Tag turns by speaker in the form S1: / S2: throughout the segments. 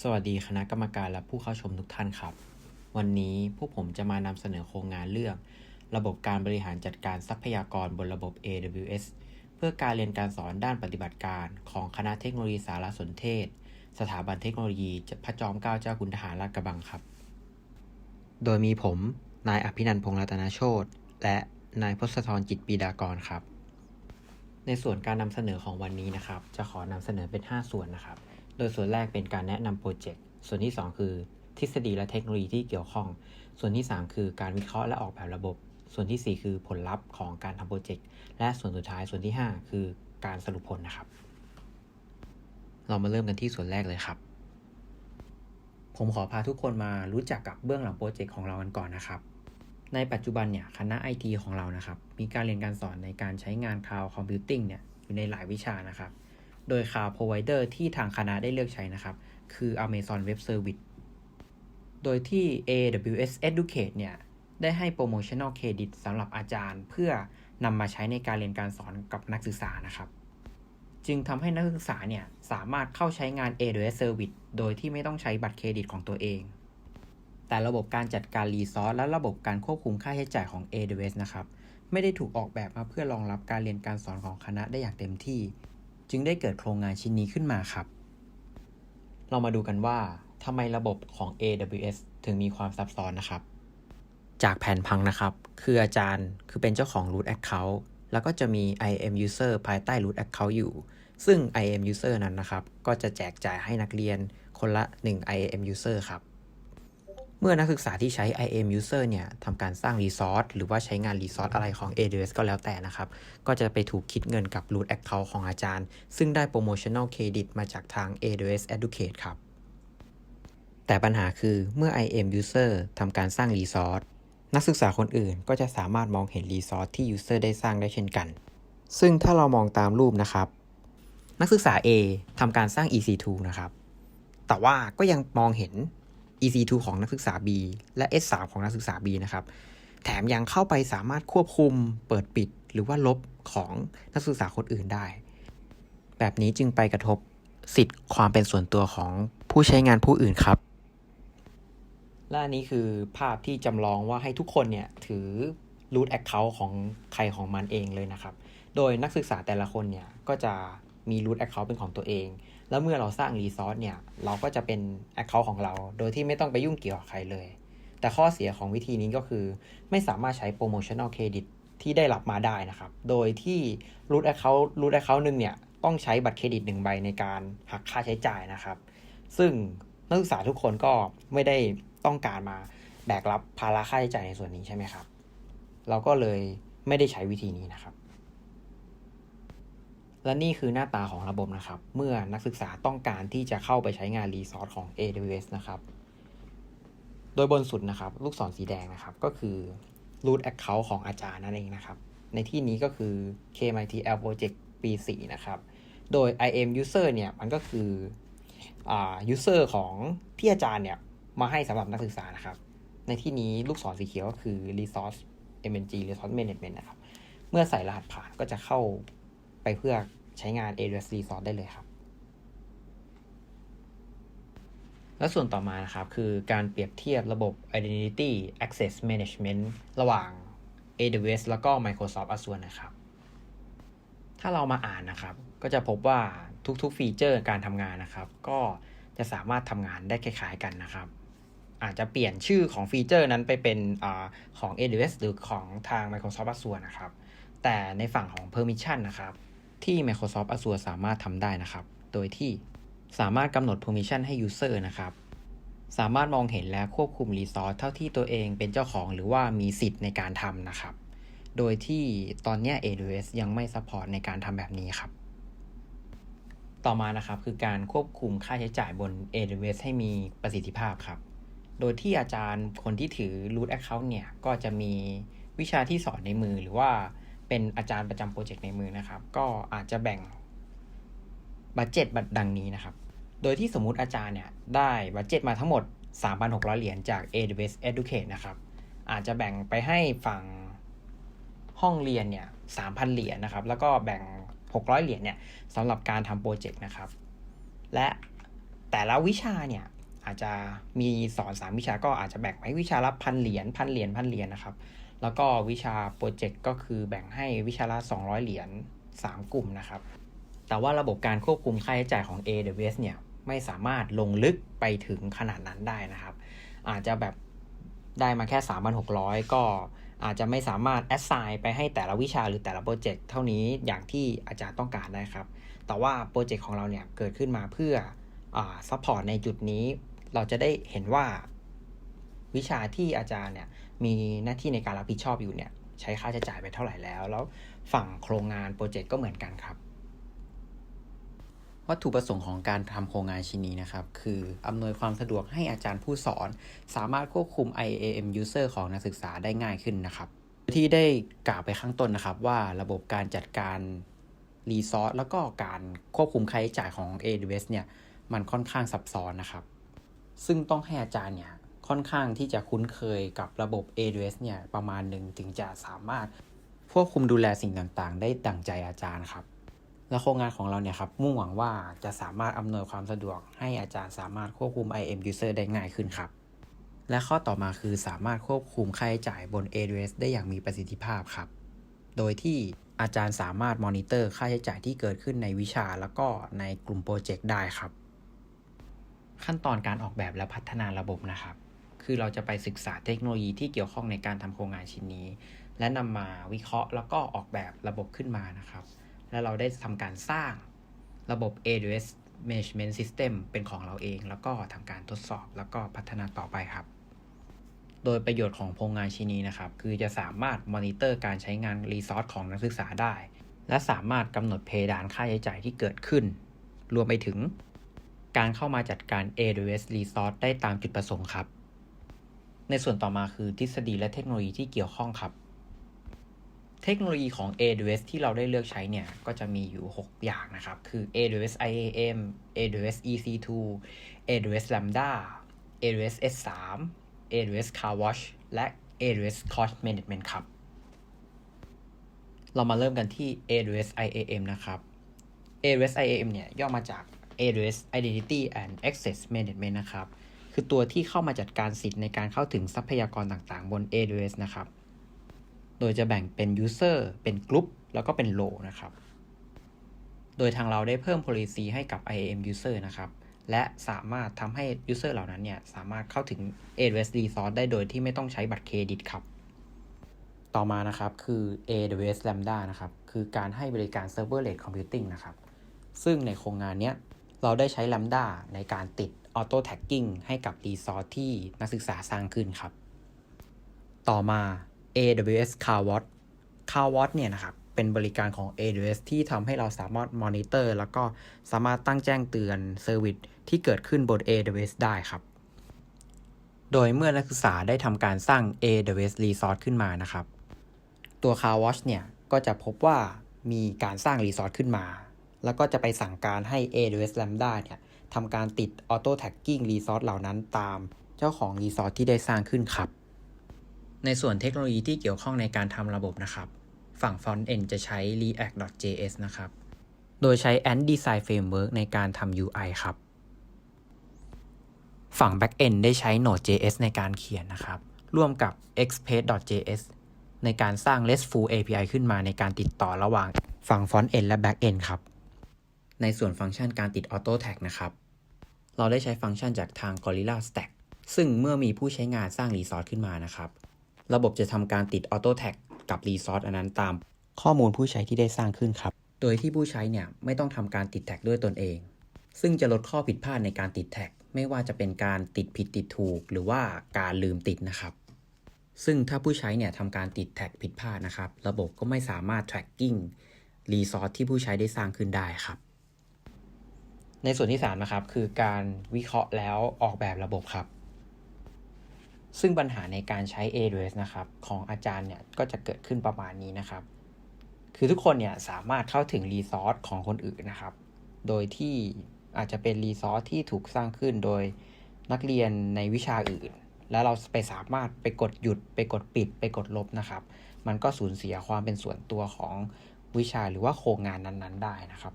S1: สวัสดีคณะกรรมการและผู้เข้าชมทุกท่านครับ วันนี้พวกผมจะมานำเสนอโครงงานเรื่อง ระบบการบริหารจัดการทรัพยากรบนระบบ AWS เพื่อการเรียนการสอนด้านปฏิบัติการของคณะเทคโนโลยีสารสนเทศ สถาบันเทคโนโลยีพระจอมเกล้าเจ้าคุณทหารราชกระบังครับ โดยมีผม นายอภินันท์พงษ์รัตนโชตและนายพศธรจิตปีดากรครับ ในส่วนการนำเสนอของวันนี้นะครับ จะขอนำเสนอเป็น 5 ส่วนนะครับ โดยส่วนแรกเป็นการแนะนำโปรเจกต์ ส่วนที่ 2 คือ ทฤษฎีและเทคโนโลยีที่เกี่ยวข้อง ส่วนที่ 3 คือการวิเคราะห์และออกแบบระบบ ส่วนทีสี่ 4 คือผลลัพธ์ของการทำโปรเจกต์ และส่วนสุดท้ายส่วนที่ 5 คือการสรุปผลนะครับ เรามาเริ่มกันที่ส่วนแรกเลยครับ ผมขอพาทุกคนมารู้จักกับเบื้องหลังโปรเจกต์ของเรากันก่อนนะครับในปัจจุบันเนี่ยคณะ IT ของเรานะครับ มีการเรียนการสอนในการใช้งาน Cloud Computing เนี่ยอยู่ในหลายวิชานะครับ โดย Cloud Provider ที่ทางคณะได้เลือกใช้นะครับ คือ Amazon Web Service โดยที่ AWS Educate เนี่ย ได้ให้ Promotional Credit สำหรับอาจารย์ เพื่อนำมาใช้ในการเรียนการสอนกับนักศึกษานะครับ จึงทำให้นักศึกษาเนี่ยสามารถเข้าใช้งาน AWS Service โดยที่ไม่ต้องใช้บัตรเครดิตของตัวเอง แต่ระบบการจัดการรีซอสและระบบการควบคุมค่าใช้จ่ายของ AWS นะครับ ไม่ได้ถูกออกแบบมาเพื่อรองรับการเรียนการสอนของคณะได้อย่างเต็มที่ จึงได้เกิดโครงงานชิ้นนี้ขึ้นมาครับ เรามาดูกันว่าทำไมระบบของ AWS ถึงมีความซับซ้อนนะครับ จากแผนพังนะครับ คืออาจารย์คือเป็นเจ้าของ root account แล้วก็จะมี IAM user ภายใต้ root account อยู่ ซึ่ง IAM user นั้นนะครับ ก็จะแจกจ่ายให้นักเรียนคนละ 1 IAM user ครับ มื่อนักศึกษาที่ใช้ IAM user เนี่ยทำการสร้าง resource หรือว่าใช้งาน resource อะไรของ AWS ก็แล้วแต่นะครับ ก็จะไปถูกคิดเงินกับ root account ของอาจารย์ ซึ่งได้ promotional credit มาจากทาง AWS Educate ครับ แต่ปัญหาคือเมื่อ IAM user ทำการสร้าง resource นักศึกษาคนอื่นก็จะสามารถมองเห็น resource ที่ user ได้สร้างได้เช่นกัน ซึ่งถ้าเรามองตามรูปนะครับ นักศึกษา A ทำการสร้าง EC2 นะครับ แต่ว่าก็ยังมองเห็น EC2 ของนักศึกษา B และ S3 ของนักศึกษา B นะครับ แถมยังเข้าไปสามารถควบคุม เปิดปิด หรือว่าลบของนักศึกษาคนอื่นได้ แบบนี้จึงไปกระทบสิทธิ์ความเป็นส่วนตัวของผู้ใช้งานผู้อื่นครับ และอันนี้คือภาพที่จำลองว่าให้ทุกคนเนี่ยถือ root account ของใครของมันเองเลยนะครับ โดยนักศึกษาแต่ละคนเนี่ยก็จะมี root account เป็นของตัวเอง แล้วเมื่อเราสร้าง resource เนี่ย เราก็จะเป็น account ของเรา โดยที่ไม่ต้องไปยุ่งเกี่ยวกับใครเลย แต่ข้อเสียของวิธีนี้ก็คือ ไม่สามารถใช้ promotional credit ที่ได้รับมาได้นะครับ โดยที่ root account root account หนึ่งเนี่ย ต้องใช้บัตรเครดิตหนึ่งใบในการหักค่าใช้จ่ายนะครับ ซึ่งนักศึกษาทุกคนก็ไม่ได้ต้องการมาแบกรับภาระค่าใช้จ่ายในส่วนนี้ใช่ไหมครับ เราก็เลยไม่ได้ใช้วิธีนี้นะครับ และนี่คือหน้าตาของระบบนะครับ เมื่อนักศึกษาต้องการที่จะเข้าไปใช้งานรีซอสของ AWS นะครับ โดยบนสุดนะครับ ลูกศรสีแดงนะครับก็คือ root account ของอาจารย์นั่นเองนะครับ ในที่นี้ก็คือ KMITL Project ปี 4 นะครับ โดย IM user เนี่ยมันก็คืออ่า user ของที่อาจารย์เนี่ยมาให้สำหรับนักศึกษานะครับ ในที่นี้ลูกศรสีเขียวก็คือ resource MNG resource management นะครับ เมื่อใส่รหัสผ่านก็จะเข้า ไปเพื่อใช้งาน AWS resource ได้เลยครับ และส่วนต่อมานะครับ คือการเปรียบเทียบระบบ Identity Access Management ระหว่าง AWS แล้วก็ Microsoft Azure นะครับ ถ้าเรามาอ่านนะครับ ก็จะพบว่าทุกๆฟีเจอร์การทำงานนะครับ ก็จะสามารถทำงานได้คล้ายๆกันนะครับ อาจจะเปลี่ยนชื่อของฟีเจอร์นั้นไปเป็นอของ AWS หรือของทาง Microsoft Azure นะครับ แต่ในฝั่งของ Permission นะครับ ที่ Microsoft Azure สามารถทำได้นะครับ โดยที่สามารถกำหนด Permission ให้ User นะครับ สามารถมองเห็นและควบคุม Resource เท่าที่ตัวเองเป็นเจ้าของหรือว่ามีสิทธิ์ในการทำนะครับ โดยที่ตอนนี้ AWS ยังไม่ซัพพอร์ตในการทำแบบนี้ครับ ต่อมานะครับคือการควบคุมค่าใช้จ่ายบน AWS ให้มีประสิทธิภาพครับ โดยที่อาจารย์คนที่ถือ root account เนี่ยก็จะมีวิชาที่สอนในมือหรือว่า เป็นอาจารย์ประจำโปรเจกต์ในมือนะครับ ก็อาจจะแบ่งบัตเจ็ตบัตดังนี้นะครับ โดยที่สมมุติอาจารย์เนี่ยได้บัตเจ็ตมาทั้งหมด 3,600 เหรียญจาก AWS Educate นะครับ อาจจะแบ่งไปให้ฝั่งห้องเรียนเนี่ย 3,000 เหรียญนะครับ แล้วก็แบ่ง 600 เหรียญเนี่ยสำหรับการทำโปรเจกต์นะครับ และ
S2: แต่ละวิชาเนี่ยอาจจะมีสอน 3 วิชาก็อาจจะแบ่งให้วิชาละพันเหรียญพันเหรียญพันเหรียญนะครับ แล้วก็วิชาโปรเจกต์ก็คือแบ่งให้วิชาละ 200 เหรียญ 3 กลุ่มนะครับ แต่ว่าระบบการควบคุมค่าใช้จ่ายของ AWS เนี่ยไม่สามารถลงลึกไปถึงขนาดนั้นได้นะครับ อาจจะแบบได้มาแค่ 3,600 ก็อาจจะไม่สามารถ assign ไปให้แต่ละวิชาหรือแต่ละโปรเจกต์เท่านี้อย่างที่อาจารย์ต้องการได้ครับ แต่ว่าโปรเจกต์ของเราเนี่ยเกิดขึ้นมาเพื่อซัพพอร์ตในจุดนี้ เราจะได้เห็นว่าวิชาที่อาจารย์เนี่ย มีหน้าที่ในการรับผิดชอบอยู่เนี่ย ใช้ค่าใช้จ่ายไปเท่าไหร่แล้ว แล้วฝั่งโครงงานโปรเจกต์ก็เหมือนกันครับ
S1: วัตถุประสงค์ของการทำโครงงานชิ้นนี้นะครับ คืออำนวยความสะดวกให้อาจารย์ผู้สอน สามารถควบคุม IAM user ของนักศึกษาได้ง่ายขึ้นนะครับ ที่ได้กล่าวไปข้างต้นนะครับว่าระบบการจัดการรีซอสแล้วก็การควบคุมค่าใช้จ่ายของ AWS เนี่ยมันค่อนข้างซับซ้อนนะครับ ซึ่งต้องให้อาจารย์เนี่ย ค่อนข้างที่จะคุ้นเคยกับระบบ AWS เนี่ยประมาณหนึ่งถึงจะสามารถควบคุมดูแลสิ่งต่างๆ ได้ดั่งใจอาจารย์ครับและโครงงานของเราเนี่ยครับมุ่งหวังว่าจะสามารถอำนวยความสะดวกให้อาจารย์สามารถควบคุม IM user ได้ง่ายขึ้นครับ และข้อต่อมาคือสามารถควบคุมค่าใช้จ่ายบน AWS ได้อย่างมีประสิทธิภาพครับ โดยที่อาจารย์สามารถมอนิเตอร์ค่าใช้จ่ายที่เกิดขึ้นในวิชาแล้วก็ในกลุ่มโปรเจกต์ได้ครับ ขั้นตอนการออกแบบและพัฒนาระบบนะครับ คือเราจะไปศึกษาเทคโนโลยีที่เกี่ยวข้องในการทำโครงงานชิ้นนี้ และนำมาวิเคราะห์แล้วก็ออกแบบระบบขึ้นมานะครับ และเราได้ทำการสร้างระบบ AWS Management System เป็นของเราเอง แล้วก็ทำการทดสอบแล้วก็พัฒนาต่อไปครับ โดยประโยชน์ของโครงงานชิ้นนี้นะครับ คือจะสามารถมอนิเตอร์การใช้งานรีซอสของนักศึกษาได้ และสามารถกำหนดเพดานค่าใช้จ่ายที่เกิดขึ้น รวมไปถึงการเข้ามาจัดการ AWS Resource ได้ตามจุดประสงค์ครับ ในส่วนต่อมาคือทฤษฎีและเทคโนโลยีที่เกี่ยวข้องครับ เทคโนโลยีของ AWS ที่เราได้เลือกใช้เนี่ยก็จะมีอยู่ 6 อย่างนะครับ คือ AWS IAM AWS EC2 AWS Lambda AWS S3 AWS CarWash และ AWS Cost Management ครับ เรามาเริ่มกันที่ AWS IAM นะครับ AWS IAM เนี่ยย่อมาจาก AWS Identity and Access Management นะครับ คือตัวที่เข้ามาจัดการสิทธิ์ในการเข้าถึงทรัพยากรต่างๆ บน AWS นะครับ โดยจะแบ่งเป็น User เป็น Group แล้วก็เป็น Row นะครับ โดยทางเราได้เพิ่ม policy ให้กับ IAM User นะครับ และสามารถทำให้ User เหล่านั้นเนี่ยสามารถเข้าถึง AWS Resource ได้โดยที่ไม่ต้องใช้บัตรเครดิตครับ ต่อมานะครับคือ AWS Lambda นะครับ คือการให้บริการ Serverless Computing นะครับ ซึ่งในโครงงานเนี้ยเราได้ใช้ Lambda ในการติด Auto Tagging ให้กับ Resource ที่นักศึกษาสร้างขึ้นครับ ต่อมา AWS CarWatch CarWatch เนี่ยนะครับเป็นบริการของ AWS ที่ทำให้เราสามารถมอนิเตอร์ แล้วก็สามารถตั้งแจ้งเตือนเซอร์วิสที่เกิดขึ้นบน AWS ได้ครับ โดยเมื่อนักศึกษาได้ทำการสร้าง AWS Resource ขึ้นมานะครับ ตัว CarWatch เนี่ยก็จะพบว่ามีการสร้าง Resource ขึ้นมา แล้วก็จะไปสั่งการให้ AWS Lambda เนี่ย ทำการติด Auto Tagging Resource เหล่านั้นตามเจ้าของ Resource ที่ได้สร้างขึ้นครับ ในส่วนเทคโนโลยีที่เกี่ยวข้องในการทำระบบนะครับ ฝั่ง Front End จะใช้ React.js นะครับ โดยใช้ Ant Design Framework ในการทำ UI ครับ ฝั่ง Backend ได้ใช้ Node.js ในการเขียนนะครับ ร่วมกับ Express.js ในการสร้าง RESTful API ขึ้นมาในการติดต่อระหว่างฝั่ง Front End และ Back End ครับ ในส่วนฟังก์ชันการติด Auto Tag นะครับ เราได้ใช้ฟังก์ชันจากทาง Gorilla Stack ซึ่งเมื่อมีผู้ใช้งานสร้าง Resource ขึ้นมานะครับ ระบบจะทำการติด Auto Tag กับ Resource อันนั้นตาม ข้อมูลผู้ใช้ที่ได้สร้างขึ้นครับ โดยที่ผู้ใช้เนี่ยไม่ต้องทำการติดแท็กด้วยตนเอง ซึ่งจะลดข้อผิดพลาดในการติดแท็ก ไม่ว่าจะเป็นการติดผิดติดถูก หรือว่าการลืมติดนะครับ ซึ่งถ้าผู้ใช้เนี่ยทำการติดแท็กผิดพลาดนะครับ ระบบก็ไม่สามารถ tracking resource ที่ผู้ใช้ได้สร้างขึ้นได้ครับ ในส่วนที่3นะครับคือการวิเคราะห์แล้วออกแบบระบบครับ ซึ่งปัญหาในการใช้ AWS นะครับของอาจารย์เนี่ยก็จะเกิดขึ้นประมาณนี้นะครับ คือทุกคนเนี่ยสามารถเข้าถึงรีซอสของคนอื่นนะครับ โดยที่อาจจะเป็นรีซอสที่ถูกสร้างขึ้นโดยนักเรียนในวิชาอื่น แล้วเราไปสามารถไปกดหยุด ไปกดปิด ไปกดลบนะครับ มันก็สูญเสียความเป็นส่วนตัวของวิชาหรือว่าโครงงานนั้นๆ ได้นะครับ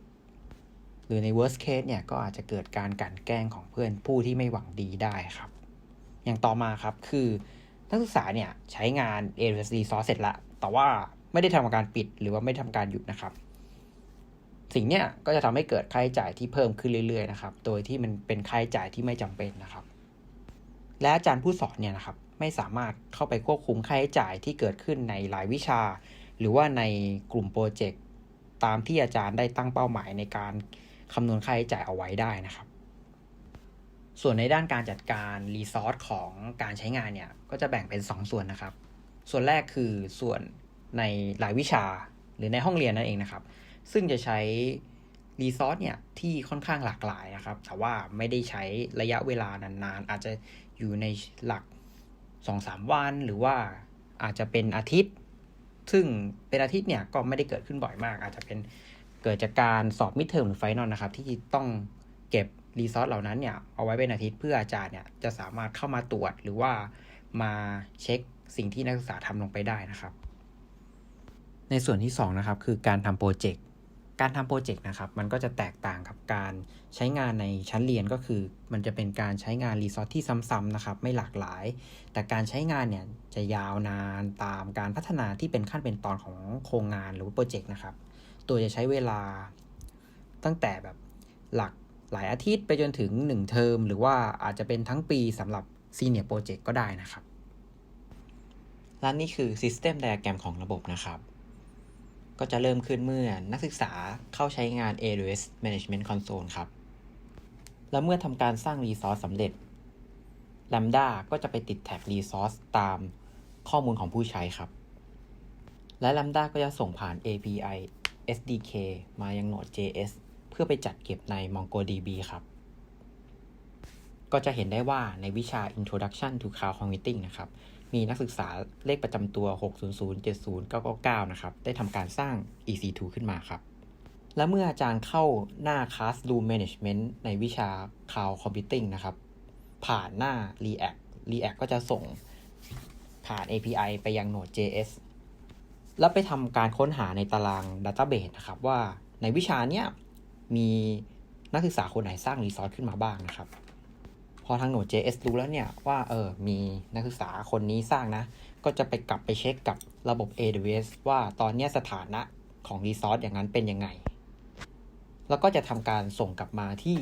S2: หรือใน worst case เนี่ยก็อาจจะเกิดการกันแกล้งของเพื่อนผู้ที่ไม่หวังดีได้ครับ อย่างต่อมาครับคือนักศึกษาเนี่ยใช้งาน AWS Resource เสร็จละแต่ว่าไม่ได้ทำการปิดหรือว่าไม่ทำการหยุดนะครับ สิ่งเนี้ยก็จะทำให้เกิดค่าใช้จ่ายที่เพิ่มขึ้นเรื่อยๆนะครับ โดยที่มันเป็นค่าใช้จ่ายที่ไม่จำเป็นนะครับ และอาจารย์ผู้สอนเนี่ยนะครับไม่สามารถเข้าไปควบคุมค่าใช้จ่ายที่เกิดขึ้นในหลายวิชา หรือว่าในกลุ่มโปรเจกต์ตามที่อาจารย์ได้ตั้งเป้าหมายในการ คำนวณค่าใช้จ่ายเอาไว้ได้นะครับ ส่วนในด้านการจัดการรีซอสของการใช้งานเนี่ย ก็จะแบ่งเป็น 2 ส่วนนะครับ ส่วนแรกคือส่วนในรายวิชาหรือในห้องเรียนนั่นเองนะครับ ซึ่งจะใช้รีซอสเนี่ยที่ค่อนข้างหลากหลายนะครับ แต่ว่าไม่ได้ใช้ระยะเวลานานๆ อาจจะอยู่ในหลัก 2-3 วัน หรือว่าอาจจะเป็นอาทิตย์ ซึ่งเป็นอาทิตย์เนี่ยก็ไม่ได้เกิดขึ้นบ่อยมาก อาจจะเป็น เกิดจากการสอบมิดเทอมหรือไฟนอลนะครับ ที่ต้องเก็บรีซอสเหล่านั้นเนี่ยเอาไว้เป็นอาทิตย์เพื่ออาจารย์เนี่ยจะสามารถเข้ามาตรวจหรือว่ามาเช็คสิ่งที่นักศึกษาทำลงไปได้นะครับ ในส่วนที่2นะครับคือการทำโปรเจกต์การทำโปรเจกต์นะครับมันก็จะแตกต่างกับการใช้งานในชั้นเรียนก็คือ มันจะเป็นการใช้งานรีซอสที่ซ้ำๆนะครับไม่หลากหลาย แต่การใช้งานเนี่ยจะยาวนานตามการพัฒนาที่เป็นขั้นเป็นตอนของโครงงานหรือโปรเจกต์นะครับ ตัวจะใช้เวลาตั้งแต่แบบหลักหลายอาทิตย์ไปจนถึง 1 เทอม หรือว่าอาจจะเป็นทั้งปีสำหรับซีเนียร์โปรเจกต์ก็ได้นะครับ
S1: และนี่คือ System Diagram ของระบบนะครับ ก็จะเริ่มขึ้นเมื่อนักศึกษาเข้าใช้งาน AWS Management Console ครับ และเมื่อทำการสร้าง Resource สำเร็จ Lambda ก็จะไปติดแท็ก Resource ตามข้อมูลของผู้ใช้ครับ และ Lambda ก็จะส่งผ่าน API SDK มายัง Node.js เพื่อไปจัดเก็บใน MongoDB ครับ ก็จะเห็นได้ว่าในวิชา Introduction to Cloud Computing นะครับ มีนักศึกษาเลขประจำตัว 6007099 นะครับ ได้ทำการสร้าง EC2 ขึ้นมาครับ และเมื่ออาจารย์เข้าหน้า Classroom Management ในวิชา Cloud Computing นะครับ ผ่านหน้า React React ก็จะส่งผ่าน API ไปยัง Node.js แล้วไปทำการค้นหาในตาราง Database นะครับว่าในวิชาเนี้ยมีนักศึกษาคนไหนสร้างรีซอสขึ้นมาบ้างนะครับ พอทาง Node.js รู้แล้วเนี่ยว่าเออมีนักศึกษาคนนี้สร้างนะ ก็จะไปกลับไปเช็คกับระบบ AWS ว่าตอนนี้สถานะของรีซอสอย่างนั้นเป็นยังไง แล้วก็จะทำการส่งกลับมาที่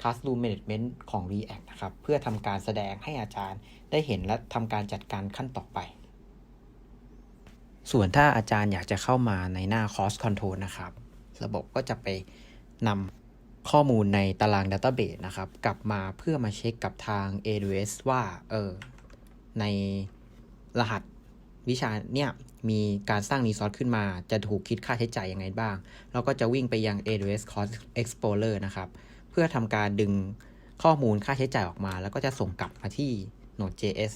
S1: Classroom Management ของ React นะครับ เพื่อทำการแสดงให้อาจารย์ได้เห็นและทำการจัดการขั้นต่อไป ส่วนถ้าอาจารย์อยากจะเข้ามาในหน้า Cost Control นะครับ ระบบก็จะไปนำข้อมูลในตาราง Database นะครับ กลับมาเพื่อมาเช็คกับทาง AWS ว่าเออในรหัสวิชาเนี่ยมีการสร้างรีซอสขึ้นมา จะถูกคิดค่าใช้จ่ายยังไงบ้าง แล้วก็จะวิ่งไปยัง AWS Cost Explorer นะครับ เพื่อทำการดึงข้อมูลค่าใช้จ่ายออกมา แล้วก็จะส่งกลับมาที่ Node.js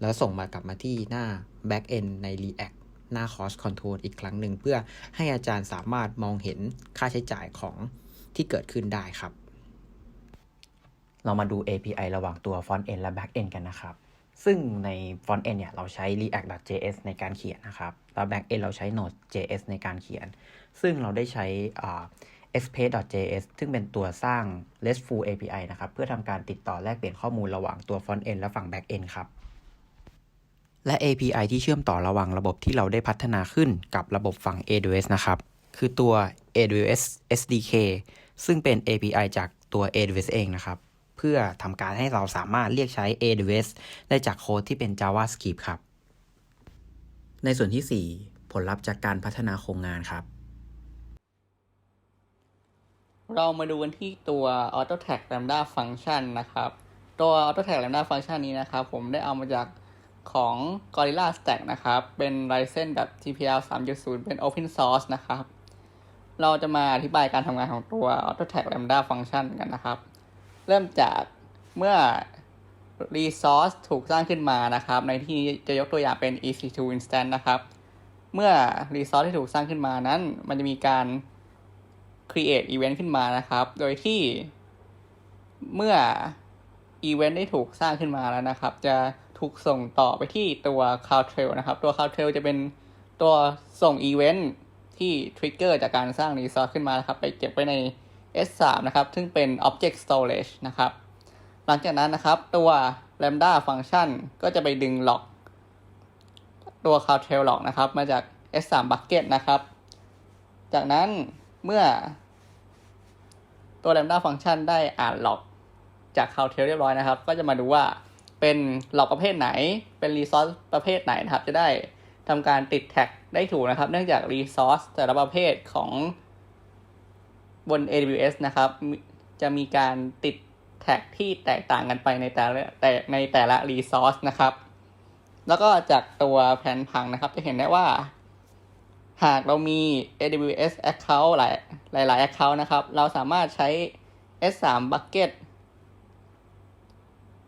S1: แล้วส่งมากลับมาที่หน้า Backend ใน React หน้า Cost Control อีกครั้งหนึ่ง เพื่อให้อาจารย์สามารถมองเห็นค่าใช้จ่ายของที่เกิดขึ้นได้ครับ เรามาดู API ระหว่างตัว Front End และ Back End กันนะครับ ซึ่งใน Front End เนี่ยเราใช้ React.js ในการเขียนนะครับ แล้ว Back End เราใช้ Node.js ในการเขียน ซึ่งเราได้ใช้ express.js ซึ่งเป็นตัวสร้าง RESTful API นะครับ เพื่อทำการติดต่อแลกเปลี่ยนข้อมูลระหว่างตัว Front End และฝั่ง Back End ครับ และ API ที่เชื่อมต่อระหว่างระบบที่เราได้พัฒนาขึ้นกับระบบฝั่ง AWS นะครับ คือตัว AWS SDK ซึ่งเป็น API จากตัว AWS เองนะครับ เพื่อทำการให้เราสามารถเรียกใช้ AWS ได้จากโค้ดที่เป็น JavaScript ครับ ในส่วนที่ 4 ผลลัพธ์จากการพัฒนาโครงงานครับ
S3: เรามาดูกันที่ตัว Auto Tag Lambda Function นะครับ ตัว Auto Tag Lambda Function นี้นะครับ ผมได้เอามาจาก ของ Gorilla Stack นะครับ เป็น Ryzen แบบ GPL 3.0 เป็น Open Source นะครับ เราจะมาอธิบายการทำงานของตัว Auto Tag Lambda Function กันนะครับ เริ่มจากเมื่อ Resource ถูกสร้างขึ้นมานะครับ ในที่นี้จะยกตัวอย่างเป็น EC2 Instance นะครับ เมื่อ Resource ที่ถูกสร้างขึ้นมานั้น มันจะมีการ create event ขึ้นมานะครับ โดยที่เมื่อ event ได้ถูกสร้างขึ้นมาแล้วนะครับ จะ ถูกส่งต่อไปที่ตัว CloudTrail นะครับ ตัว CloudTrail จะเป็นตัวส่ง event ที่ trigger จากการสร้าง resource ขึ้นมานะครับ ไปเก็บไว้ใน S3 นะครับ ซึ่งเป็น Object Storage นะครับ หลังจากนั้นนะครับตัว Lambda Function ก็จะไปดึงล็อก ตัว CloudTrail log นะครับ มาจาก S3 Bucket นะครับ จากนั้นเมื่อตัว Lambda Function ได้อ่านล็อกจาก CloudTrail เรียบร้อยนะครับ ก็จะมาดูว่า เป็นหล็อกประเภทไหน เป็น Resource ประเภทไหนนะครับ จะได้ทำการติดแท็กได้ถูกนะครับ เนื่องจาก Resource แต่ละประเภทของบน AWS นะครับ จะมีการติดแท็กที่แตกต่างกันไปในแต่ละแต่ในแต่ละ Resource นะครับ แล้วก็จากตัวแผนผังนะครับ จะเห็นได้ว่า หากเรามี AWS Account หลายหลายๆ Account นะครับ เราสามารถใช้ S3 Bucket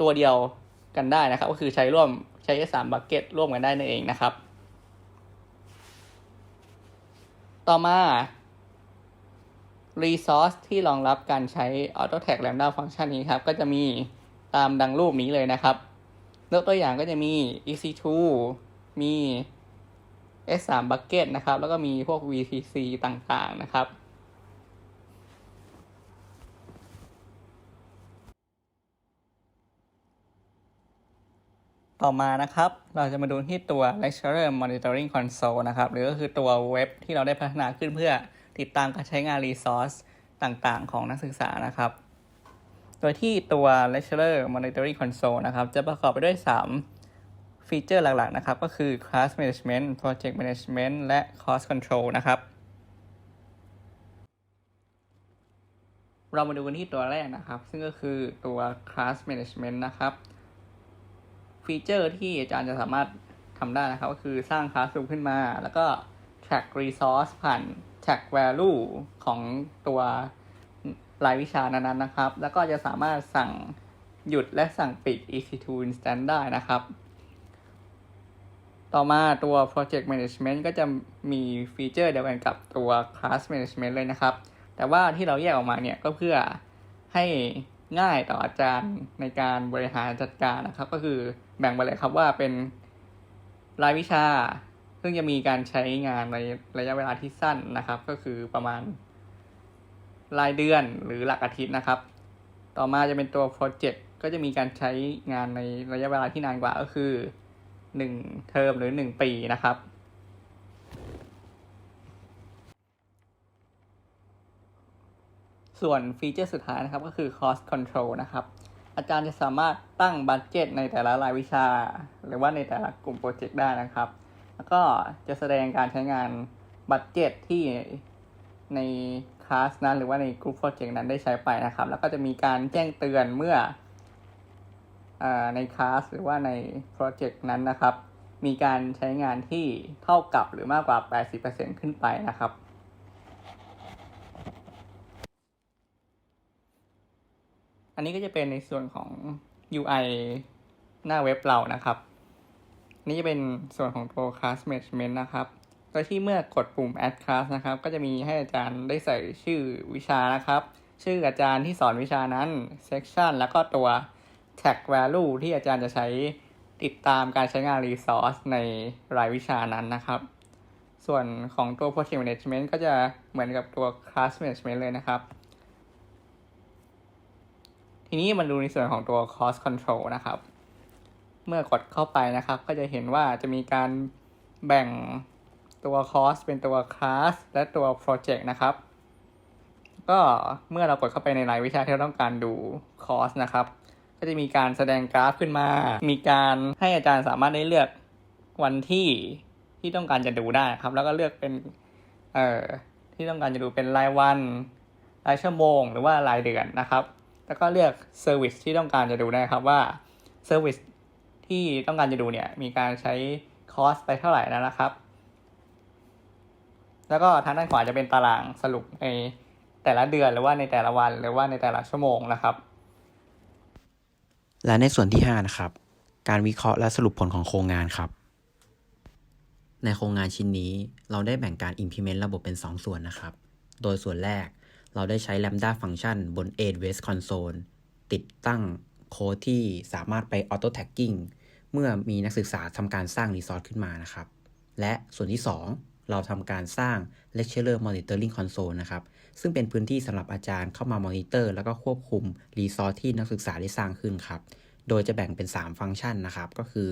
S3: ตัวเดียว กันได้นะครับ ก็คือใช้ร่วมใช้ S3 Bucket ร่วมกันได้นั่นเองนะครับ ต่อมา Resource ที่รองรับการใช้ Auto Tag Lambda Function นี้ครับ ก็จะมีตามดังรูปนี้เลยนะครับยกตัวอย่างก็จะมี EC2 มี S3 Bucket นะครับ แล้วก็มีพวก VPC ต่างๆนะครับ ต่อมานะครับ เราจะมาดูที่ตัว Lecturer Monitoring Console นะครับ หรือก็คือตัวเว็บที่เราได้พัฒนาขึ้นเพื่อติดตามการใช้งาน Resource ต่างๆ ของนักศึกษานะครับ โดยที่ตัว Lecturer Monitoring Console นะครับ จะประกอบไปด้วย 3 ฟีเจอร์หลักๆ นะครับ ก็คือ Class Management Project Management และ Cost Control นะครับ เรามาดูกันที่ตัวแรกนะครับ ซึ่งก็คือตัว Class Management นะครับ ฟีเจอร์ที่อาจารย์จะสามารถทำได้นะครับ ก็คือสร้างคลาสรูมขึ้นมา แล้วก็ track resource ผ่าน track value ของตัวรายวิชานั้นๆนะครับ แล้วก็จะสามารถสั่งหยุดและสั่งปิด EC2 instance ได้นะครับ ต่อมาตัว project management ก็จะมีฟีเจอร์เดียวกันกับตัว class management เลยนะครับ แต่ว่าที่เราแยกออกมาเนี่ยก็เพื่อให้ง่ายต่ออาจารย์ในการบริหารจัดการนะครับ ก็คือ แบ่งไปเลยครับว่าเป็นรายวิชา ซึ่งจะมีการใช้งานในระยะเวลาที่สั้นนะครับ ก็คือประมาณรายเดือนหรือหลักอาทิตย์นะครับ ต่อมาจะเป็นตัวโปรเจกต์ก็จะมีการใช้งานในระยะเวลาที่นานกว่าก็คือหนึ่งเทอมหรือหนึ่งปีนะครับ ส่วนฟีเจอร์สุดท้ายนะครับก็คือ cost control นะครับ อาจารย์จะสามารถตั้งบัตเจตในแต่ละรายวิชา หรือว่าในแต่ละกลุ่มโปรเจกต์ได้นะครับ แล้วก็จะแสดงการใช้งานบัตเจตที่ในคลาสนั้น หรือว่าในกลุ่มโปรเจกต์นั้นได้ใช้ไปนะครับ แล้วก็จะมีการแจ้งเตือนเมื่ออในคลาสหรือว่าในโปรเจกต์นั้นนะครับ มีการใช้งานที่เท่ากับหรือมากกว่า 80%ขึ้นไปนะครับ อันนี้ก็จะเป็นในส่วนของ UI หน้าเว็บเรานะครับ นี่จะเป็นส่วนของตัว class management นะครับ โดยที่เมื่อกดปุ่ม add class นะครับ ก็จะมีให้อาจารย์ได้ใส่ชื่อวิชานะครับ ชื่ออาจารย์ที่สอนวิชานั้น section แล้วก็ตัว tag value ที่อาจารย์จะใช้ติดตามการใช้งาน resource ในรายวิชานั้นนะครับ ส่วนของตัว project management ก็จะเหมือนกับตัว class management เลยนะครับ ทีนี้มาดูในส่วนของตัว cost control นะครับ เมื่อกดเข้าไปนะครับ ก็จะเห็นว่าจะมีการแบ่งตัว cost เป็นตัว class และตัว project นะครับ ก็เมื่อเรากดเข้าไปในรายวิชาที่เราต้องการดู cost นะครับ ก็จะมีการแสดงกราฟขึ้นมา มีการให้อาจารย์สามารถได้เลือกวันที่ที่ต้องการจะดูได้ครับ แล้วก็เลือกเป็น เอ่อ ที่ต้องการจะดูเป็นรายวัน รายชั่วโมง หรือว่ารายเดือนนะครับ แล้วก็เลือกเซอร์วิสที่ต้องการจะดูได้ครับว่าเซอร์วิสที่ต้องการจะดูเนี่ยมีการใช้คอสไปเท่าไหร่แล้วนะครับ แล้วก็ทางด้านขวาจะเป็นตารางสรุปในแต่ละเดือนหรือว่าในแต่ละวันหรือว่าในแต่ละชั่วโมงนะครับ
S1: และในส่วนที่ 5 นะครับ การวิเคราะห์และสรุปผลของโครงงานครับ ในโครงงานชิ้นนี้เราได้แบ่งการ implement ระบบเป็น 2 ส่วนนะครับ โดยส่วนแรก เราได้ใช้ Lambda Function บน AWS Console ติดตั้งโค้ดที่สามารถไป Auto Tagging เมื่อมีนักศึกษาทำการสร้าง Resource ขึ้นมานะครับ และส่วนที่ 2 เราทำการสร้าง Lecturer Monitoring Console นะครับ ซึ่งเป็นพื้นที่สำหรับอาจารย์เข้ามามอนิเตอร์แล้วก็ควบคุมรีซอสที่นักศึกษาได้สร้างขึ้นครับ โดยจะแบ่งเป็น 3 ฟังก์ชันนะครับ ก็คือ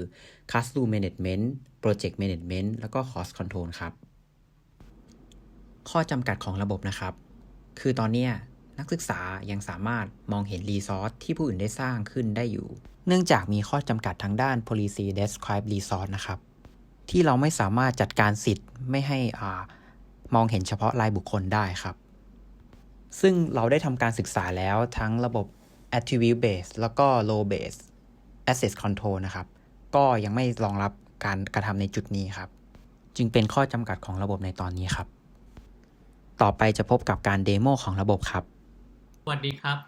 S1: Classroom Management Project Management แล้วก็ Cost Control ครับ ข้อจำกัดของระบบนะครับ คือตอนนี้นักศึกษายังสามารถมองเห็นรีซอสที่ผู้อื่นได้สร้างขึ้นได้อยู่ เนื่องจากมีข้อจำกัดทางด้าน policy describe resource นะครับ ที่เราไม่สามารถจัดการสิทธิ์ไม่ให้อามองเห็นเฉพาะรายบุคคลได้ครับ ซึ่งเราได้ทำการศึกษาแล้วทั้งระบบ attribute based แล้วก็ role based access control นะครับ ก็ยังไม่รองรับการกระทำในจุดนี้ครับ จึงเป็นข้อจำกัดของระบบในตอนนี้ครับ ต่อไปจะพบกับการเดโมของระบบครับ
S3: สวัสดีครับ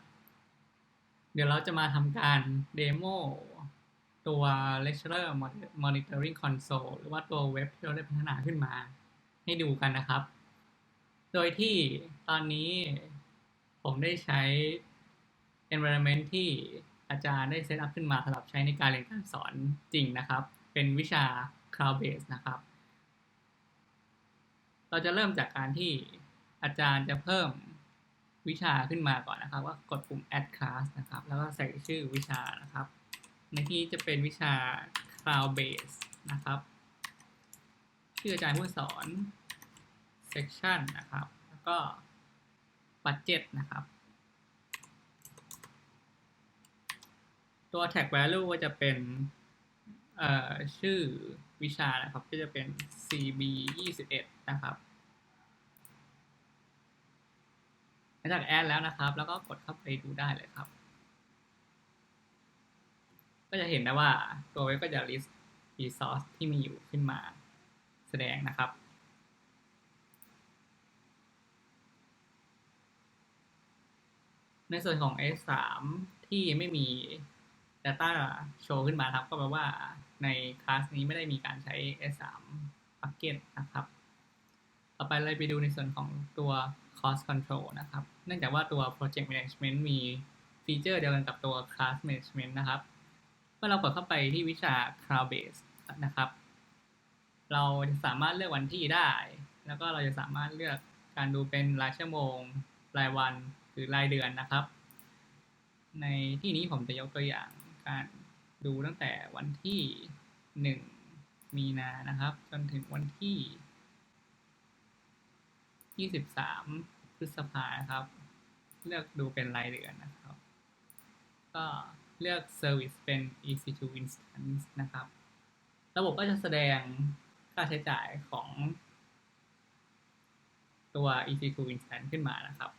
S3: เดี๋ยวเราจะมาทำการเดโมตัว Lecturer Monitoring Console หรือว่าตัวเว็บที่เราได้พัฒนาขึ้นมา ให้ดูกันนะครับ โดยที่ตอนนี้ผมได้ใช้ environment ที่อาจารย์ได้เซตอัพขึ้นมาสำหรับใช้ในการเรียนการสอนจริงนะครับ เป็นวิชา cloud based นะครับ เราจะเริ่มจากการที่ อาจารย์จะเพิ่มวิชาขึ้นมาก่อนนะครับว่ากดปุ่ม add class นะครับ แล้วก็ใส่ชื่อวิชานะครับ ในที่จะเป็นวิชา cloud base นะครับ ชื่ออาจารย์ผู้สอน section นะครับ แล้วก็ budget นะครับ ตัว tag value ก็จะเป็นเอ่อชื่อวิชานะครับ ก็จะเป็น CB 21นะครับ หลังจากแอดแล้วนะครับ แล้วก็กดเข้าไปดูได้เลยครับ ก็จะเห็นได้ว่าตัวเว็บก็จะ list resource ที่มีอยู่ขึ้นมาแสดงนะครับในส่วนของ S3 ที่ไม่มี Data โชว์ขึ้นมาครับ ก็แปลว่าในคลาสนี้ไม่ได้มีการใช้ S3 Bucket นะครับ ต่อไปเราไปดูในส่วนของตัว cost control นะครับ เนื่องจากว่าตัว project management มีฟีเจอร์เดียวกันกับตัว class management นะครับ เมื่อเรากดเข้าไปที่วิชา cloud base นะครับ เราจะสามารถเลือกวันที่ได้ แล้วก็เราจะสามารถเลือกการดูเป็นรายชั่วโมง รายวัน หรือรายเดือนนะครับ ในที่นี้ผมจะยกตัวอย่างการดูตั้งแต่วันที่ 1 มีนานะครับ จนถึงวันที่ 23พฤษภาครับ เลือกดูเป็นรายเดือนนะครับ ก็เลือก Service เป็น EC2 Instance นะครับ ระบบก็จะแสดงค่าใช้จ่ายของตัว EC2 Instance ขึ้นมานะครับ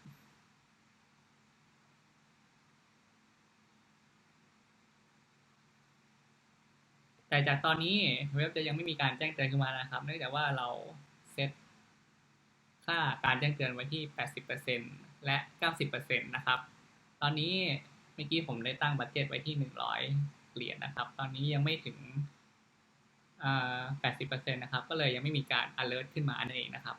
S3: แต่จากตอนนี้เว็บจะยังไม่มีการแจ้งเตือนขึ้นมานะครับ เนื่องจากว่าเรา ค่าการแจ้งเตือนไว้ที่ 80%และ 90%นะครับ ตอนนี้เมื่อกี้ผมได้ตั้งบัตเจ็ตไว้ที่ 100 เหรียญนะครับ ตอนนี้ยังไม่ถึง 80%นะครับ ก็เลยยังไม่มีการ alert ขึ้นมานั่นเองนะครับ